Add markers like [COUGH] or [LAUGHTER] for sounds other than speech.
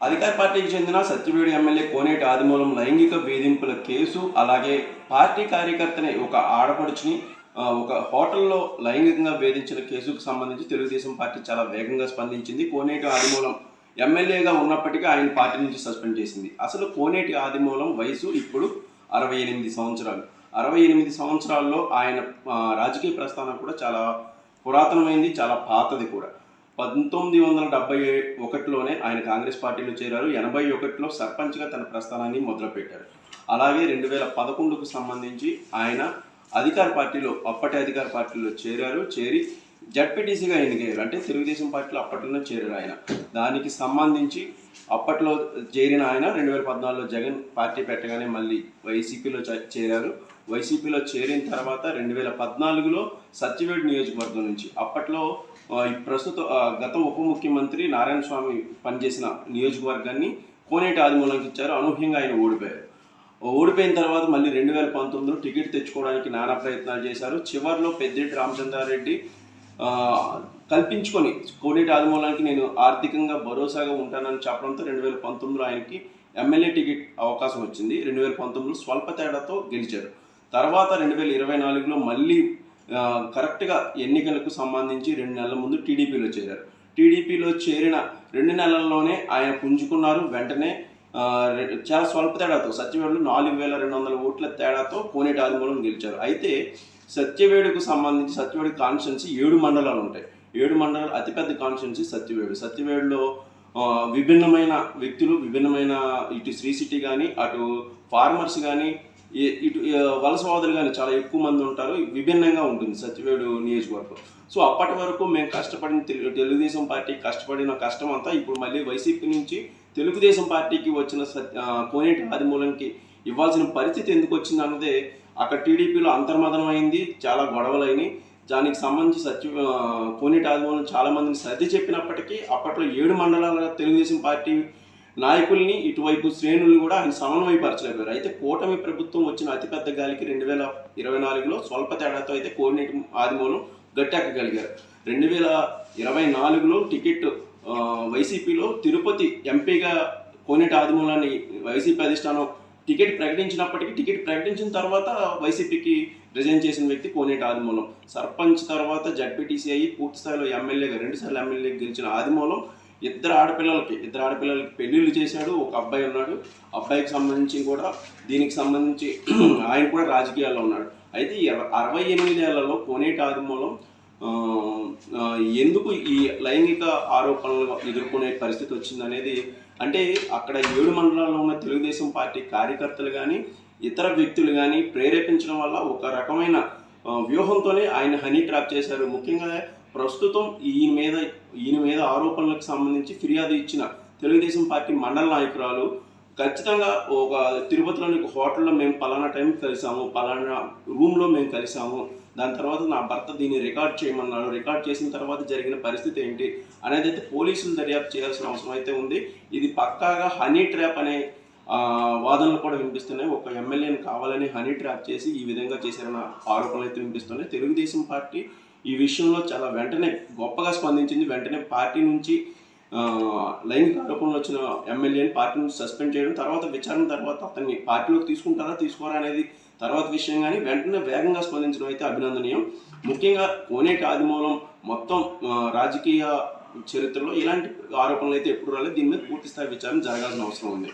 అధికార పార్టీకి చెందిన సత్యవేడు ఎమ్మెల్యే కోనేటి ఆదిమూలం లైంగిక వేధింపుల కేసు అలాగే పార్టీ కార్యకర్తని ఒక ఆడపడుచుని ఒక హోటల్లో లైంగికంగా వేధించిన కేసుకు సంబంధించి తెలుగుదేశం పార్టీ చాలా వేగంగా స్పందించింది. కోనేటి ఆదిమూలం ఎమ్మెల్యేగా ఉన్నప్పటికీ ఆయన పార్టీ నుంచి సస్పెండ్ చేసింది. అసలు కోనేటి ఆదిమూలం వయసు ఇప్పుడు అరవై ఎనిమిది సంవత్సరాలు. అరవై ఎనిమిది సంవత్సరాల్లో ఆయన రాజకీయ ప్రస్థానం కూడా చాలా పురాతనమైంది చాలా పాతది కూడా. పంతొమ్మిది వందల డెబ్బై ఒకటిలోనే ఆయన కాంగ్రెస్ పార్టీలో చేరారు. ఎనభై ఒకటిలో సర్పంచ్గా తన ప్రస్థానాన్ని మొదలుపెట్టారు. అలాగే రెండు వేల పదకొండుకు సంబంధించి ఆయన అధికార పార్టీలో అప్పటి అధికార పార్టీలో చేరారు. చేరి జడ్పీటీసీగా ఎన్నికయ్యారు. అంటే తెలుగుదేశం పార్టీలో అప్పట్లోనే చేరారు ఆయన. దానికి సంబంధించి అప్పట్లో చేరిన ఆయన రెండు వేల పద్నాలుగులో జగన్ పార్టీ పెట్టగానే మళ్ళీ వైసీపీలో చేరారు. వైసీపీలో చేరిన తర్వాత రెండు వేల పద్నాలుగులో సత్యవేడు నియోజకవర్గం నుంచి అప్పట్లో ప్రస్తుత గత ఉప ముఖ్యమంత్రి నారాయణ స్వామి పనిచేసిన నియోజకవర్గాన్ని కోనేటి ఆదిమూలంకి ఇచ్చారు. అనూహ్యంగా ఆయన ఓడిపోయారు. ఓడిపోయిన తర్వాత మళ్ళీ రెండు వేల పంతొమ్మిదిలో టికెట్ తెచ్చుకోవడానికి నానా ప్రయత్నాలు చేశారు. చివరిలో పెద్దిరెడ్డి రామచంద్రారెడ్డి కల్పించుకొని కోనేటి ఆదిమూలానికి నేను ఆర్థికంగా భరోసాగా ఉంటానని చెప్పడంతో రెండు వేల పంతొమ్మిదిలో ఆయనకి ఎమ్మెల్యే టికెట్ అవకాశం వచ్చింది. రెండు వేల పంతొమ్మిదిలో స్వల్ప తేడాతో గెలిచారు. తర్వాత రెండు వేల ఇరవై నాలుగులో మళ్ళీ కరెక్ట్గా ఎన్నికలకు సంబంధించి రెండు నెలల ముందు టీడీపీలో చేరారు. టీడీపీలో చేరిన రెండు నెలల్లోనే ఆయన పుంజుకున్నారు. వెంటనే చాలా స్వల్ప తేడాతో సత్యవేడులో నాలుగు వేల రెండు వందల ఓట్ల తేడాతో కోనేటి ఆదిమూలం గెలిచారు. అయితే సత్యవేడుకు సంబంధించి సత్యవేడు కాన్స్టిట్యున్సీ ఏడు మండలాలు ఉంటాయి. ఏడు మండలాలు అతిపెద్ద కాన్స్టిట్యున్సీ సత్యవేడు. సత్యవేడులో విభిన్నమైన వ్యక్తులు విభిన్నమైన ఇటు శ్రీ సిటీ కానీ అటు ఫార్మర్స్ కానీ ఇటు వలస వలసవాదులు కానీ చాలా ఎక్కువ మంది ఉంటారు. విభిన్నంగా ఉంటుంది సత్యవేడు నియోజకవర్గం. సో అప్పటి వరకు మేము కష్టపడిన తెలుగుదేశం పార్టీ కష్టపడిన కష్టం అంతా ఇప్పుడు మళ్ళీ వైసీపీ నుంచి తెలుగుదేశం పార్టీకి వచ్చిన సత్య కోనేటి ఆదిమూలంకి ఇవ్వాల్సిన పరిస్థితి ఎందుకు వచ్చింది అన్నదే అక్కడ టీడీపీలో అంతర్మదనం అయింది చాలా గొడవలైనవి దానికి సంబంధించి సత్య కోనేటి ఆదిమూలం చాలా మందిని సర్ది చెప్పినప్పటికీ అప్పట్లో ఏడు మండలాల తెలుగుదేశం పార్టీ నాయకుల్ని ఇటువైపు శ్రేణులు కూడా ఆయన సమన్వయపరచలేకపోయారు. అయితే కూటమి ప్రభుత్వం వచ్చిన అతిపెద్ద గాలికి రెండు వేల ఇరవై నాలుగులో స్వల్ప తేడాతో అయితే కోనేటి ఆదిమూలం గట్టెక్కగలిగారు. రెండు వేల ఇరవై నాలుగులో టికెట్ వైసీపీలో తిరుపతి ఎంపీగా కోనేటి ఆదిమూలాన్ని వైసీపీ అధిష్టానం టికెట్ ప్రకటించినప్పటికీ టికెట్ ప్రకటించిన తర్వాత వైసీపీకి రిజైన్ చేసిన వ్యక్తి కోనేటి ఆదిమూలం సర్పంచ్ తర్వాత జడ్పీటీసీ అయ్యి పూర్తి స్థాయిలో ఎమ్మెల్యేగా రెండుసార్లు ఎమ్మెల్యేగా గెలిచిన ఆదిమూలం ఇద్దరు ఆడపిల్లలకి ఇద్దరు ఆడపిల్లలకి పెళ్ళిళ్ళు చేశాడు ఒక అబ్బాయి ఉన్నాడు. అబ్బాయికి సంబంధించి కూడా దీనికి సంబంధించి [CLEARS THROAT] ఆయన కూడా రాజకీయాల్లో ఉన్నాడు. అయితే అరవై ఎనిమిది ఏళ్ళలో కోనేటి ఆదిమూలం ఎందుకు ఈ లైంగిక ఆరోపణలు ఎదుర్కొనే పరిస్థితి వచ్చిందనేది అంటే అక్కడ ఏడు మండలాల్లో ఉన్న తెలుగుదేశం పార్టీ కార్యకర్తలు కానీ ఇతర వ్యక్తులు కానీ ప్రేరేపించడం వల్ల ఒక రకమైన వ్యూహంతోనే ఆయన హనీ ట్రాప్ చేశారు. ముఖ్యంగా ప్రస్తుతం ఈయన మీద ఈయన మీద ఆరోపణలకు సంబంధించి ఫిర్యాదు ఇచ్చిన తెలుగుదేశం పార్టీ మండల నాయకురాలు ఖచ్చితంగా ఒక తిరుపతిలోని ఒక హోటల్లో మేము పలానా టైం కలిసాము పలానా రూమ్లో మేము కలిసాము దాని తర్వాత నా భర్త దీన్ని రికార్డ్ చేయమన్నాడు. రికార్డ్ చేసిన తర్వాత జరిగిన పరిస్థితి ఏంటి అనేది అయితే పోలీసులు దర్యాప్తు చేయాల్సిన అవసరం అయితే ఉంది. ఇది పక్కాగా హనీ ట్రాప్ అనే వాదనలు కూడా వినిపిస్తున్నాయి. ఒక ఎమ్మెల్యేని కావాలని హనీ ట్రాప్ చేసి ఈ విధంగా చేశారన్న ఆరోపణలు అయితే వినిపిస్తున్నాయి. తెలుగుదేశం పార్టీ ఈ విషయంలో చాలా వెంటనే గొప్పగా స్పందించింది. వెంటనే పార్టీ నుంచి లైంగిక ఆరోపణలు వచ్చిన ఎమ్మెల్యేని పార్టీ నుంచి సస్పెండ్ చేయడం తర్వాత విచారణ తర్వాత అతన్ని పార్టీలోకి తీసుకుంటారా తీసుకోరా అనేది తర్వాత విషయం కానీ వెంటనే వేగంగా స్పందించడం అయితే అభినందనీయం. ముఖ్యంగా కోనేటి ఆదిమూలం మొత్తం రాజకీయ చరిత్రలో ఇలాంటి ఆరోపణలు అయితే ఎప్పుడు రాలేదు. దీని మీద పూర్తి స్థాయి విచారణ జరగాల్సిన అవసరం ఉంది.